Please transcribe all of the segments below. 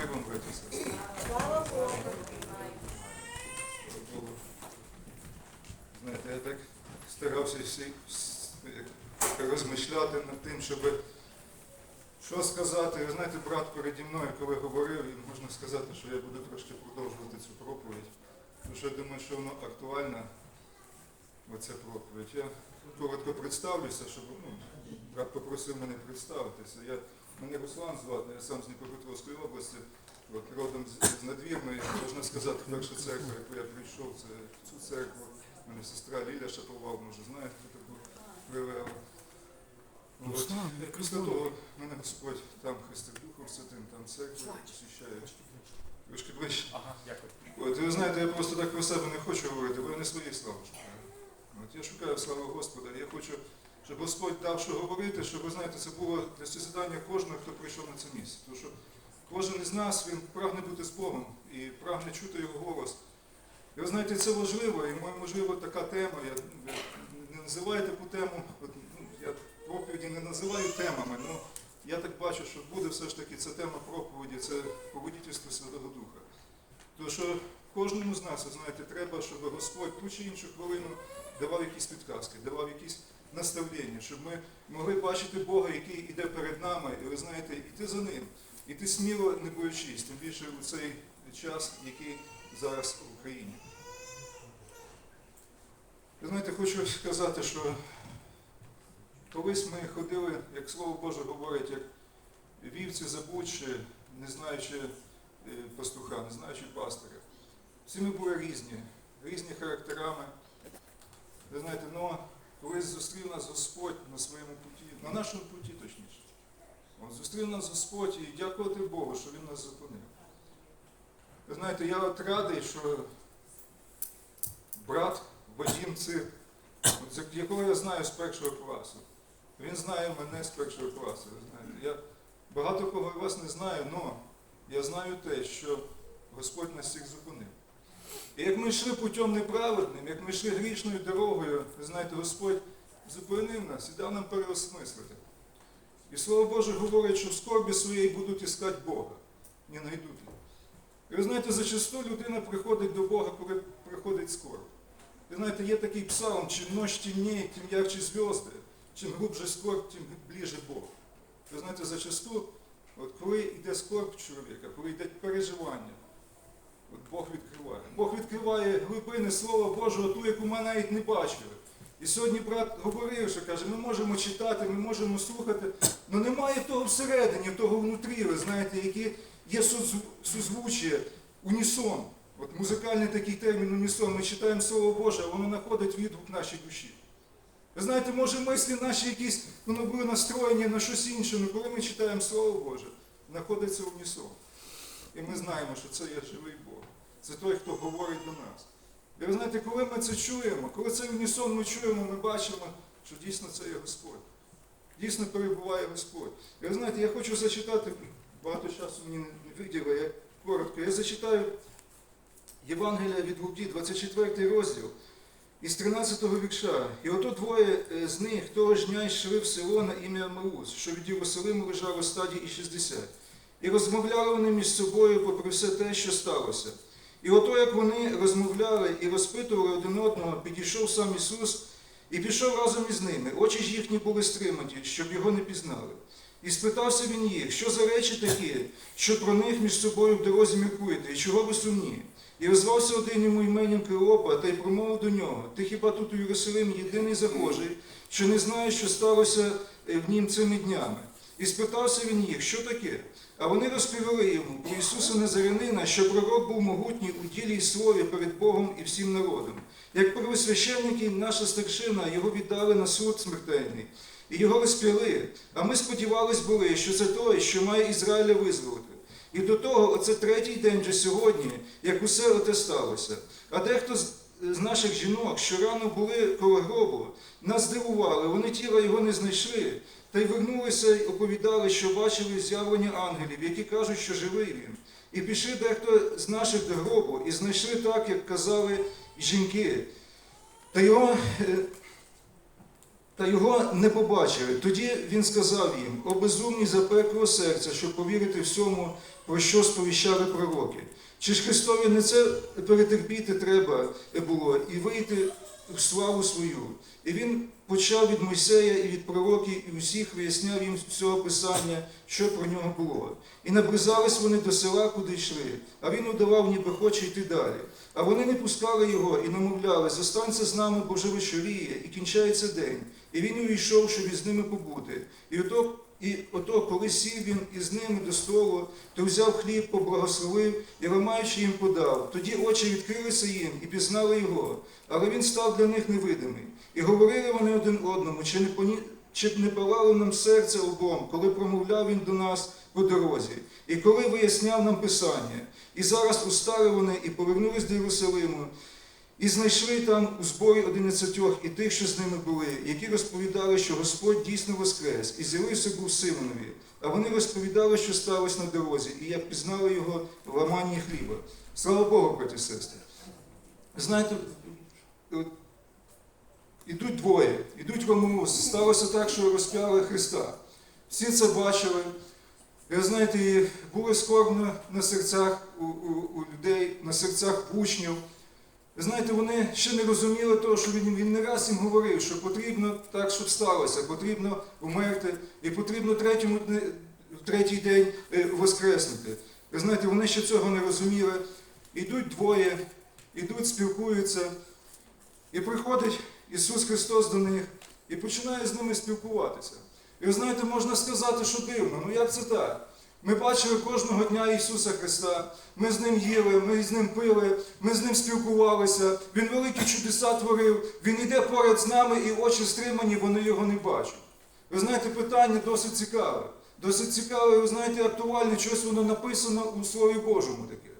Мир вам, браті. Слава Богу. Знаєте, я так старався всі розмишляти над тим, щоб що сказати. Ви знаєте, брат переді мною, коли говорив, і можна сказати, що я буду трошки продовжувати цю проповідь. Тому що я думаю, що воно актуальна, оця проповідь. Я коротко представлюся, щоб ну, брат попросив мене представитися. Я, мене Руслан звати, я сам з Дніпропетровської області. От родом з, надвірної, можна сказати, перша церква, яку я прийшов, це цю церкву. У мене сестра Ліля Шаповал, може, знаєте, хто таку привела. От. І Після того мене Господь там хрестив Духом Святим, там церкву посвящає. Трошки ближче. Ага, дякую. От, і ви знаєте, я просто так про себе не хочу говорити, бо я не своєї слави шукаю. От, я шукаю славу Господа, я хочу, щоб Господь дав, що говорити, щоб, ви знаєте, це було для созидання кожного, хто прийшов на це місце. Тому що кожен із нас, він прагне бути з Богом і прагне чути його голос. І ви знаєте, це важливо, і можливо така тема, я не називаю таку тему, от, ну, я проповіді не називаю темами, але я так бачу, що буде все ж таки ця тема проповіді, це поводительство Святого Духа. Тому що кожному з нас, ви знаєте, треба, щоб Господь ту чи іншу хвилину давав якісь підказки, давав якісь наставлення, щоб ми могли бачити Бога, який іде перед нами, і ви знаєте, іти за ним, іти сміло, не боючись, тим більше у цей час, який зараз в Україні. Ви знаєте, хочу сказати, що колись ми ходили, як Слово Боже говорить, як вівці забучі, не знаючи е, пастуха, не знаючи пастиря. Всі ми були різні, різні характерами. Ви знаєте, ну, колись зустрів нас Господь на своєму путі, на нашому путі точніше. От, зустрів нас Господь і дякувати Богу, що Він нас зупинив. Ви знаєте, я от радий, що брат Вадим Цир, якого я знаю з першого класу, він знає мене з першого класу. Знаєте. Я багато кого вас не знаю, але я знаю те, що Господь нас всіх зупинив. І як ми йшли путем неправедним, як ми йшли грішною дорогою, ви знаєте, Господь зупинив нас і дав нам переосмислити. І Слово Боже говорить, що в скорбі своєї будуть іскати Бога, не знайдуть його. І ви знаєте, зачасту людина приходить до Бога, коли приходить скорб. Ви знаєте, є такий псалм, чим ночь темніє, тим ярче зв'язки, чим глубже скорб, тим ближе Бог. Ви знаєте, зачасту, от коли йде скорб чоловіка, коли йде переживання, от Бог відкриває. Бог відкриває глибини Слова Божого, ту, яку ми навіть не бачили. І сьогодні брат говорив, що каже, ми можемо читати, ми можемо слухати, але немає того всередині, того внутрі, ви знаєте, які є сузв- унісон. От музикальний такий термін унісон. Ми читаємо Слово Боже, воно знаходить відгук нашій душі. Ви знаєте, може мислі наші якісь, воно були настроєні на щось інше, але коли ми читаємо Слово Боже, знаходиться унісон. І ми знаємо, що це є живий Бог. Це той, хто говорить до нас. І ви знаєте, коли ми це чуємо, коли цей унісон ми чуємо, ми бачимо, що дійсно це є Господь. Дійсно перебуває Господь. І ви знаєте, я хочу зачитати, багато часу мені не виділо, я коротко. Я зачитаю Євангелія від Луки, 24 розділ, із 13 вірша. І ото двоє е, з них того ж дня йшли в село на ім'я Маус, що від Єрусалиму лежало стаді і 60. І розмовляли вони між собою попри все те, що сталося. І ото, як вони розмовляли і розпитували один одного, підійшов сам Ісус і пішов разом із ними. Очі ж їхні були стриматі, щоб його не пізнали. І спитався він їх, що за речі такі, що про них між собою в дорозі міркуєте, і чого ви сумні? І розвався один йому іменем Клеопа, та й промовив до нього, ти хіба тут у Єрусалимі єдиний захожий, що не знаєш, що сталося е, в нім цими днями? І спитався він їх, що таке? А вони розповіли йому про Ісуса Назарянина, що пророк був могутній у ділі і слові перед Богом і всім народом. Як первосвященники, наша старшина, його віддали на суд смертельний, і його розп'яли. А ми сподівались були, що це той, що має Ізраїля визволити. І до того, оце третій день вже сьогодні, як усе оте сталося. А дехто з наших жінок, що рано були коло гробу, нас здивували, вони тіла його не знайшли, та й вернулися й оповідали, що бачили з'явлення ангелів, які кажуть, що живий він. І пішли дехто з наших до гробу, і знайшли так, як казали жінки. Та його, е, та його не побачили. Тоді він сказав їм: о безумні запеклого серця, щоб повірити всьому, про що сповіщали пророки. Чи ж Христові не це перетерпіти треба було і вийти славу свою? І він почав від Мойсея і від пророків, і усіх виясняв їм з цього писання, що про нього було. І наблизались вони до села, куди йшли, а він удавав, ніби хоче йти далі. А вони не пускали його і намовляли, зостанься з нами, бо вечоріє, і кінчається день. І він увійшов, щоб із ними побути. І ото, і ото, коли сів він із ними до столу, то взяв хліб, поблагословив і ламаючи їм подав. Тоді очі відкрилися їм і пізнали його, але він став для них невидимий. І говорили вони один одному, чи не поні... чи не палало нам серце обом, коли промовляв він до нас по дорозі, і коли виясняв нам Писання. І зараз устали вони і повернулись до Єрусалиму, і знайшли там у зборі одинадцятьох і тих, що з ними були, які розповідали, що Господь дійсно воскрес, і з'явився був Симонові. А вони розповідали, що сталося на дорозі, і як пізнали його в ламанні хліба. Слава Богу, браті сестри. Знаєте, ідуть двоє, ідуть в Амус. Сталося так, що розп'яли Христа. Всі це бачили. І знаєте, було скорбно на серцях у, у, у людей, на серцях учнів. Ви знаєте, вони ще не розуміли того, що він, він не раз їм говорив, що потрібно так, щоб сталося, потрібно вмерти, і потрібно третьому, третій день е, воскреснути. Ви знаєте, вони ще цього не розуміли. Ідуть двоє, ідуть, спілкуються, і приходить Ісус Христос до них і починає з ними спілкуватися. І ви знаєте, можна сказати, що дивно, ну як це так? Ми бачили кожного дня Ісуса Христа, ми з Ним їли, ми з Ним пили, ми з Ним спілкувалися, Він великі чудеса творив, Він йде поряд з нами і очі стримані, вони його не бачать. Ви знаєте, питання досить цікаве. Досить цікаве, ви знаєте, актуальне, щось воно написано у Слові Божому таке.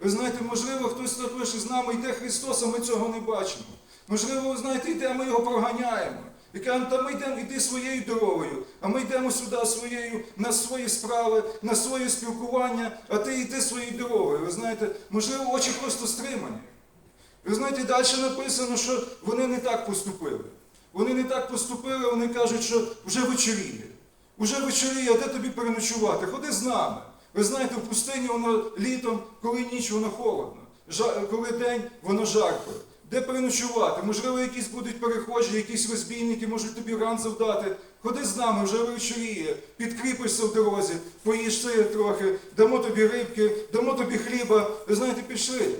Ви знаєте, можливо, хтось також з нами йде Христос, а ми цього не бачимо. Можливо, ви знаєте, йде, ми його проганяємо. І кажемо, та ми йдемо, йди своєю дорогою, а ми йдемо сюди своєю, на свої справи, на своє спілкування, а ти йди своєю дорогою. Ви знаєте, можливо, очі просто стримані. Ви знаєте, далі написано, що вони не так поступили. Вони не так поступили, вони кажуть, що вже вечоріє. Уже вечоріє, а де тобі переночувати? Ходи з нами. Ви знаєте, в пустині воно літом, коли ніч, воно холодно. Коли день, воно жарко. Де переночувати? Можливо, якісь будуть перехожі, якісь розбійники можуть тобі ран завдати. Ходи з нами, вже вечоріє, підкріпишся в дорозі, поїжси трохи, дамо тобі рибки, дамо тобі хліба. Ви знаєте, пішли.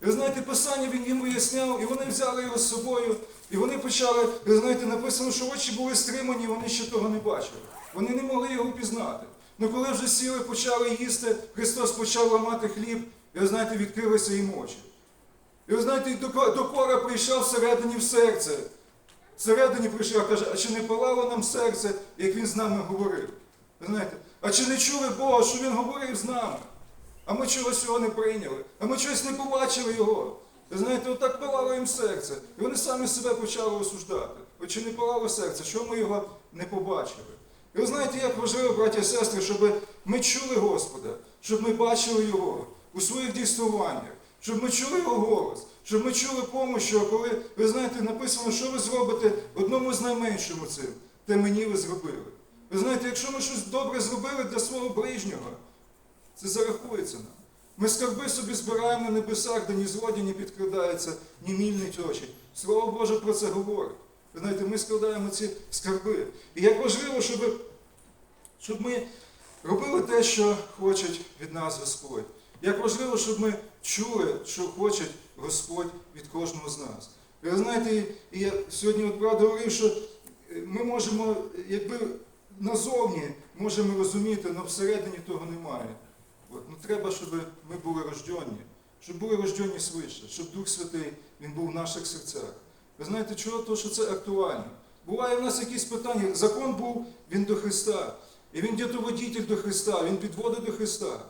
Ви знаєте, писання він їм виясняв, і вони взяли його з собою, і вони почали, ви знаєте, написано, що очі були стримані, вони ще того не бачили. Вони не могли його впізнати. Ну коли вже сіли, почали їсти, Христос почав ламати хліб, і ви знаєте, відкрилися їм очі. І ви знаєте, доко- докора прийшов всередині в серце. Всередині прийшов, каже, а чи не палало нам серце, як він з нами говорив? Ви знаєте, а чи не чули Бога, що він говорив з нами? А ми чогось цього не прийняли, а ми чогось не побачили його. Ви знаєте, отак палало їм серце. І вони самі себе почали осуждати. От чи не палало серце, що ми його не побачили? І ви знаєте, як важливо, браті і сестри, щоб ми чули Господа, щоб ми бачили Його у своїх дійствуваннях, щоб ми чули Його голос, щоб ми чули помощь, що коли, ви знаєте, написано, що ви зробите одному з найменшому цим, те мені ви зробили. Ви знаєте, якщо ми щось добре зробили для свого ближнього, це зарахується нам. Ми скарби собі збираємо на небесах, де ні злодій не підкрадається, ні мільнить очі. Слово Боже про це говорить. Ви знаєте, ми складаємо ці скарби. І як важливо, щоб, щоб ми робили те, що хоче від нас Господь. Як важливо, щоб ми чули, що хоче Господь від кожного з нас. Ви знаєте, і я сьогодні от правда говорив, що е, ми можемо, якби назовні можемо розуміти, але всередині того немає. От, ну, треба, щоб ми були рождені, щоб були рождені свише, щоб Дух Святий він був в наших серцях. Ви знаєте, чого? Тому що це актуально. Буває в нас якісь питання. Закон був він до Христа. І він дітоводітель до Христа, він підводить до Христа.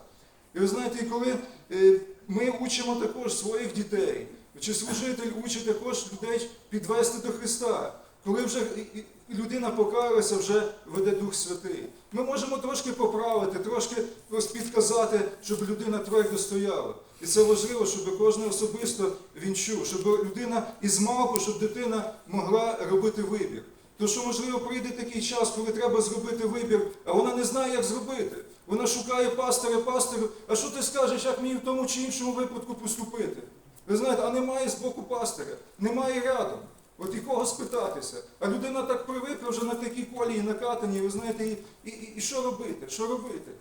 І ви знаєте, коли е, ми учимо також своїх дітей, чи служитель учить також людей підвести до Христа, коли вже людина покаялася, вже веде Дух Святий. Ми можемо трошки поправити, трошки підказати, щоб людина твердо стояла. І це важливо, щоб кожен особисто він чув, щоб людина із малку, щоб дитина могла робити вибір. То що, можливо, прийде такий час, коли треба зробити вибір, а вона не знає, як зробити. Вона шукає пастора, пастору, а що ти скажеш, як мені в тому чи іншому випадку поступити? Ви знаєте, а немає з боку пастора, немає рядом. От і кого спитатися. А людина так привикла вже на такій колії накатані, ви знаєте, і, і, і, і що робити? Що робити?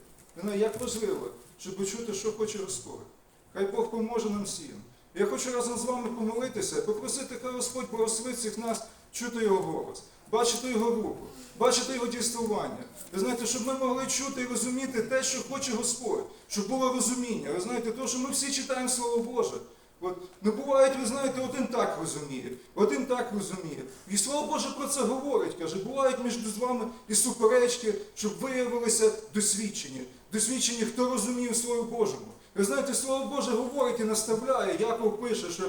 Знаєте, як важливо, щоб почути, що хоче Господь. Хай Бог поможе нам всім. Я хочу разом з вами помолитися, попросити, хай Господь благословить всіх нас чути його голос, бачити його руку, бачити його дійствування. Ви знаєте, щоб ми могли чути і розуміти те, що хоче Господь, щоб було розуміння. Ви знаєте, то, що ми всі читаємо Слово Боже. От, ну бувають, ви знаєте, один так розуміє, один так розуміє. І Слово Боже про це говорить, каже, бувають між вами і суперечки, щоб виявилися досвідчені. Досвідчені, хто розуміє Слово Божому. Ви знаєте, Слово Боже говорить і наставляє. Яков пише, що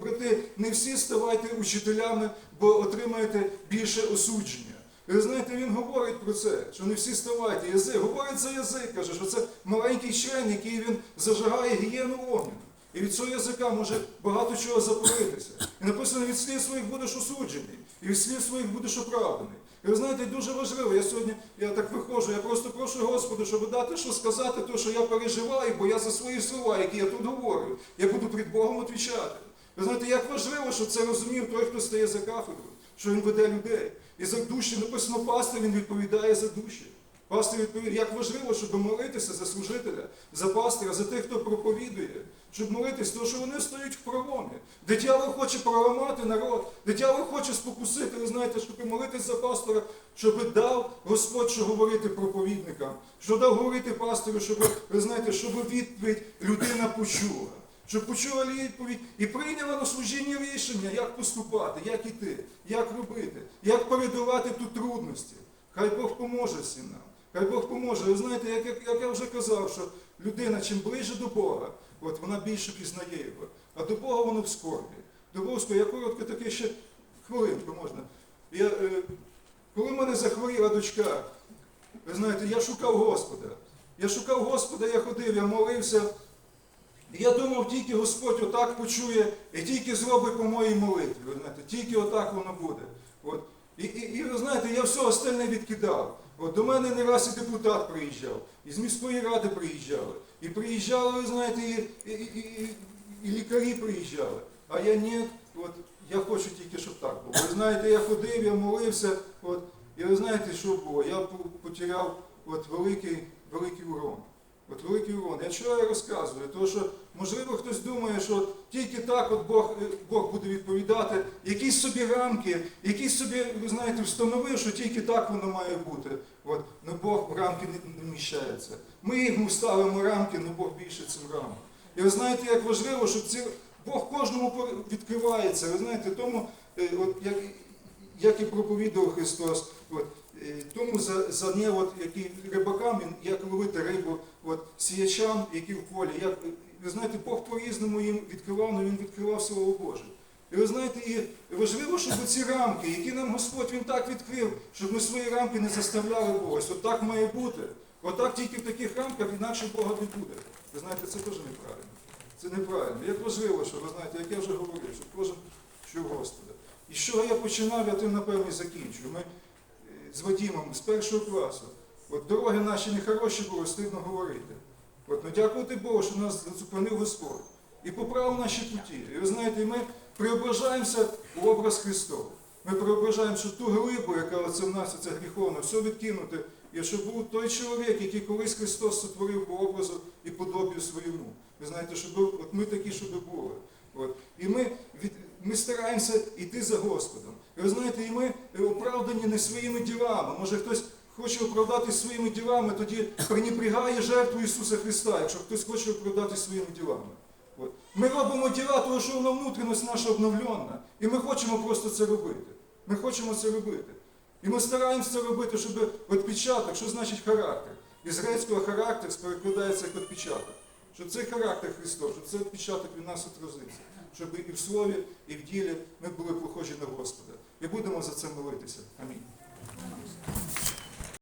брати, не всі ставайте учителями, бо отримаєте більше осудження. Ви знаєте, він говорить про це, що не всі ставайте. Язик говорить за язик, каже, що це маленький член, який він зажигає гієну вогню. І від цього язика може багато чого запалитися. І написано, від слів своїх будеш осуджений, і від слів своїх будеш оправданий. І ви знаєте, дуже важливо, я сьогодні, я так виходжу, я просто прошу Господу, щоб дати, що сказати, те, що я переживаю, бо я за свої слова, які я тут говорю, я буду перед Богом відповідати. Ви знаєте, як важливо, що це розумів той, хто стає за кафедрою, що він веде людей. І за душі написано пастор, він відповідає за душі. Пастор відповідає, як важливо, щоб молитися за служителя, за пастора, за тих, хто проповідує, щоб молитись, тому що вони стоять в проломі. Дитяло хоче проламати народ, дитяло хоче спокусити, ви знаєте, щоб молитись за пастора, щоб дав Господь, що говорити проповідникам, що дав говорити пастору, щоб, ви знаєте, щоб відповідь людина почула. Щоб почула відповідь і прийняла на служіння рішення, як поступати, як іти, як робити, як передавати тут трудності. Хай Бог поможе всім нам. Хай Бог поможе. Ви знаєте, як, як, як я вже казав, що людина чим ближче до Бога, от вона більше пізнає його. А до Бога воно в скорбі. До Бога. Я коротко таке ще хвилинку можна. Я, е, коли в мене захворіла дочка, ви знаєте, я шукав Господа. Я шукав Господа, я ходив, я молився. Я думав, тільки Господь отак почує і тільки зробить по моїй молитві. Ви знаєте, тільки отак воно буде. От. І, і, і ви знаєте, я все остальне відкидав. От до мене не раз і депутат приїжджав, і з міської ради приїжджали. І приїжджали, ви знаєте, і, і, і, і, і лікарі приїжджали. А я ні, от я хочу тільки, щоб так було. Ви знаєте, я ходив, я молився, от, і ви знаєте, що було? Я потеряв от, великий, великий урон. От великий урон. Я чого я розказую? Тому що, можливо, хтось думає, що тільки так от Бог, е, Бог буде відповідати, якісь собі рамки, якісь собі, ви знаєте, встановив, що тільки так воно має бути. От, ну Бог в рамки не, не вміщається. Ми йому ставимо рамки, але Бог більше цим рамок. І ви знаєте, як важливо, щоб ці Бог кожному відкривається. Ви знаєте, тому, е, от, як, як і проповідував Христос, от, е, тому за, за не, от, які рибакам, як ловити рибу, от, сіячам, які в полі, як, ви знаєте, Бог по-різному їм відкривав, але він відкривав Слово Боже. І ви знаєте, і важливо, щоб ці рамки, які нам Господь Він так відкрив, щоб ми свої рамки не заставляли когось. От так має бути. Отак тільки в таких рамках, інакше Бога не буде. Ви знаєте, це теж неправильно. Це неправильно. Як важливо, що ви знаєте, як я вже говорив, що кожен чув Господа. І чого я починав, я тим напевно і закінчу. Ми е, з Вадімом з першого класу. От дороги наші не хороші були, стидно говорити. От, ну дякувати Богу, що нас зупинив Господь і поправив наші путі. І ви знаєте, ми преображаємося в образ Христов. Ми преображаємо, що ту глибу, яка оце в нас, це гріховне, все відкинути. І щоб був той чоловік, який колись Христос сотворив по образу і подобію своєму. Ви знаєте, щоб от ми такі, щоб були. От. І ми, від, ми стараємося йти за Господом. І ви знаєте, і ми оправдані не своїми ділами. Може хтось хоче оправдати своїми ділами, тоді пренебрігає жертву Ісуса Христа, якщо хтось хоче оправдати своїми ділами. Ми робимо діла, тому що вона внутрішність наша обновлена. І ми хочемо просто це робити. Ми хочемо це робити. І ми стараємося це робити, щоб відпечаток, що значить характер? Із грецького характер перекладається як відпечаток. Щоб цей характер Христос, щоб цей відпечаток від нас отразився. Щоб і в слові, і в ділі ми були похожі на Господа. І будемо за це молитися. Амінь.